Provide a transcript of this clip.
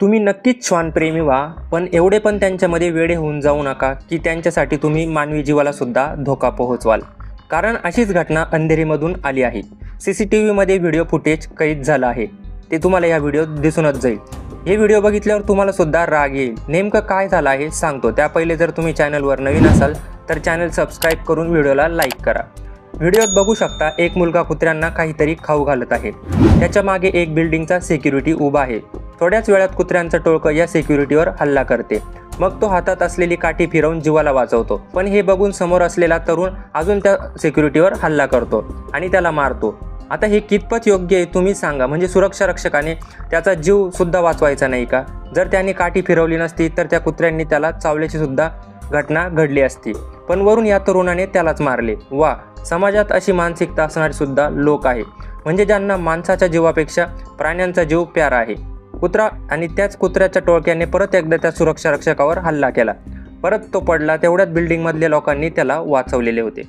तुम्ही नक्कीच श्वानप्रेमी व्हा पण एवढे पण त्यांच्यामध्ये वेडे होऊन जाऊ नका की त्यांच्यासाठी तुम्ही मानवी जीवाला सुद्धा धोका पोहोचवाल. कारण अशीच घटना अंधेरीमधून आली आहे. सी सी टी व्हीमध्ये व्हिडिओ फुटेज कैद झालं आहे. ते तुम्हाला या व्हिडिओत दिसूनच जाईल. हे व्हिडिओ बघितल्यावर तुम्हाला सुद्धा राग येईल. नेमकं काय झालं आहे सांगतो. त्या पहिले जर तुम्ही चॅनलवर नवीन असाल तर चॅनल सबस्क्राईब करून व्हिडिओला लाईक करा. व्हिडिओत बघू शकता एक मुलगा कुत्र्यांना काहीतरी खाऊ घालत आहे. त्याच्यामागे एक बिल्डिंगचा सिक्युरिटी उभा आहे. थोड्याच वेळात कुत्र्यांचं टोळकं या सिक्युरिटीवर हल्ला करते. मग तो हातात असलेली काठी फिरवून जीवाला वाचवतो. पण हे बघून समोर असलेला तरुण अजून त्या सिक्युरिटीवर हल्ला करतो आणि त्याला मारतो. आता हे कितपत योग्य आहे तुम्ही सांगा. म्हणजे सुरक्षा रक्षकाने त्याचा जीव सुद्धा वाचवायचा नाही का? जर त्याने काठी फिरवली नसती तर त्या कुत्र्यांनी त्याला चावल्याची सुद्धा घटना घडली असती. पण वरून या तरुणाने त्यालाच मारले. वा! समाजात अशी मानसिकता असणारे सुद्धा लोक आहे. म्हणजे ज्यांना माणसाच्या जीवापेक्षा प्राण्यांचा जीव प्यारा आहे. कुत्रा आणि त्याच कुत्र्याच्या टोळक्याने परत एकदा त्या सुरक्षा रक्षकावर हल्ला केला. परत तो पडला तेवढ्याच बिल्डिंगमधल्या लोकांनी त्याला वाचवलेले होते.